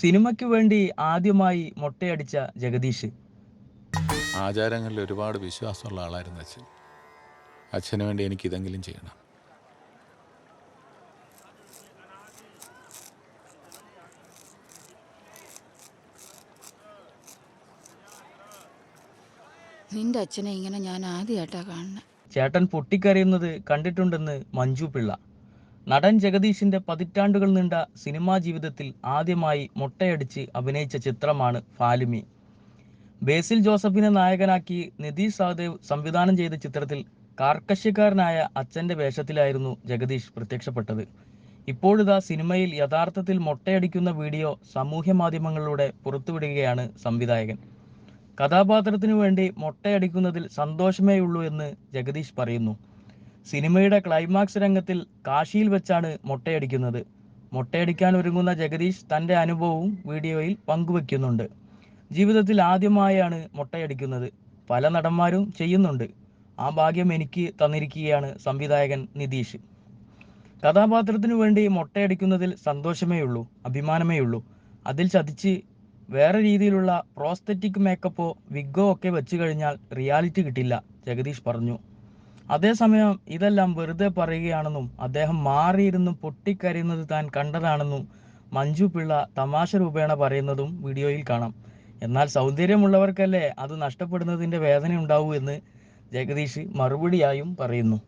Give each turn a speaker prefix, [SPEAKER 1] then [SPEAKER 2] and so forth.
[SPEAKER 1] സിനിമയ്ക്ക് വേണ്ടി ആദ്യമായി മൊട്ടയടിച്ച ജഗദീഷ്.
[SPEAKER 2] ആചാരങ്ങളിൽ ഒരുപാട് വിശ്വാസമുള്ള ആളായിരുന്നു അച്ഛൻ. അച്ഛന് വേണ്ടി എനിക്ക് ഇതെങ്കിലും ചെയ്യണം.
[SPEAKER 3] നിന്റെ അച്ഛനെ ഇങ്ങനെ ഞാൻ ആദ്യമായിട്ടാ കാണുന്നത്
[SPEAKER 1] ചേട്ടൻ പൊട്ടിക്കരയുന്നത് കണ്ടിട്ടുണ്ടെന്ന് മഞ്ജു പിള്ള. നടൻ ജഗദീഷിന്റെ പതിറ്റാണ്ടുകൾ നീണ്ട സിനിമാ ജീവിതത്തിൽ ആദ്യമായി മുട്ടയടിച്ച് അഭിനയിച്ച ചിത്രമാണ് ഫാലിമി. ബേസിൽ ജോസഫിനെ നായകനാക്കി നിതീഷ് സഹദേവ് സംവിധാനം ചെയ്ത ചിത്രത്തിൽ കാർക്കശ്യക്കാരനായ അച്ഛന്റെ വേഷത്തിലായിരുന്നു ജഗദീഷ് പ്രത്യക്ഷപ്പെട്ടത്. ഇപ്പോഴിതാ സിനിമയിൽ യഥാർത്ഥത്തിൽ മുട്ടയടിക്കുന്ന വീഡിയോ സമൂഹ മാധ്യമങ്ങളിലൂടെ പുറത്തുവിടുകയാണ് സംവിധായകൻ. കഥാപാത്രത്തിനു വേണ്ടി മുട്ടയടിക്കുന്നതിൽ സന്തോഷമേയുള്ളൂ എന്ന് ജഗദീഷ് പറയുന്നു. സിനിമയുടെ ക്ലൈമാക്സ് രംഗത്തിൽ കാശിയിൽ വെച്ചാണ് മൊട്ടയടിക്കുന്നത്. മൊട്ടയടിക്കാൻ ഒരുങ്ങുന്ന ജഗദീഷ് തന്റെ അനുഭവവും വീഡിയോയിൽ പങ്കുവെക്കുന്നുണ്ട്. ജീവിതത്തിൽ ആദ്യമായാണ് മൊട്ടയടിക്കുന്നത്. പല നടന്മാരും ചെയ്യുന്നുണ്ട്. ആ ഭാഗ്യം എനിക്ക് തന്നിരിക്കുകയാണ് സംവിധായകൻ നിതീഷ്. കഥാപാത്രത്തിനു വേണ്ടി മൊട്ടയടിക്കുന്നതിൽ സന്തോഷമേ ഉള്ളൂ അഭിമാനമേ ഉള്ളൂ അതിൽ ചതിച്ച് വേറെ രീതിയിലുള്ള പ്രോസ്തറ്റിക് മേക്കപ്പോ വിഗോ ഒക്കെ വെച്ച് കഴിഞ്ഞാൽ റിയാലിറ്റി കിട്ടില്ല ജഗദീഷ് പറഞ്ഞു. അതേസമയം ഇതെല്ലാം വെറുതെ പറയുകയാണെന്നും അദ്ദേഹം മാറിയിരുന്നു പൊട്ടിക്കരയുന്നത് താൻ കണ്ടതാണെന്നും മഞ്ജു പിള്ള തമാശ രൂപേണ പറയുന്നതും വീഡിയോയിൽ കാണാം. എന്നാൽ സൗന്ദര്യമുള്ളവർക്കല്ലേ അത് നഷ്ടപ്പെടുന്നതിന്റെ വേദന ഉണ്ടാവൂ എന്ന് ജഗദീഷ് മറുപടിയായും പറയുന്നു.